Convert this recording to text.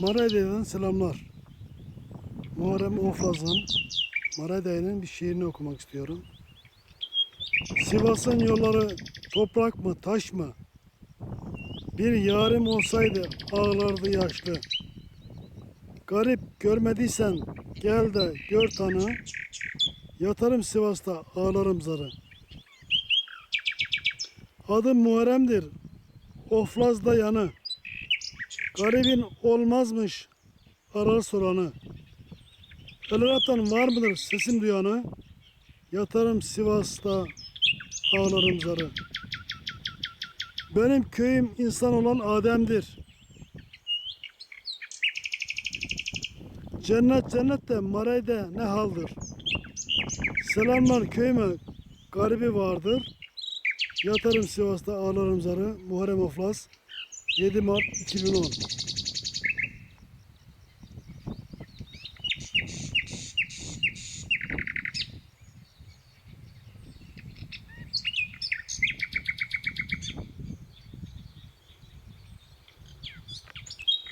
Marayda'dan selamlar. Muharrem Oflaz'ın Marayda'nın bir şiirini okumak istiyorum. Sivas'ın yolları toprak mı taş mı? Bir yarim olsaydı ağlardı yaşlı. Garip görmediysen gel de gör tanı. Yatarım Sivas'ta ağlarım zarı. Adım Muharrem'dir. Oflaz'da yanı. Garibin olmazmış arar soranı. Elat'tan var mıdır sesim duyanı? Yatarım Sivas'ta ağlarım zarı. Benim köyüm insan olan Adem'dir. Cennet cennette marayda ne haldır? Selamlar köyüme garibi vardır. Yatarım Sivas'ta ağlarım zarı. Muharrem Oflas 7 Mart 2010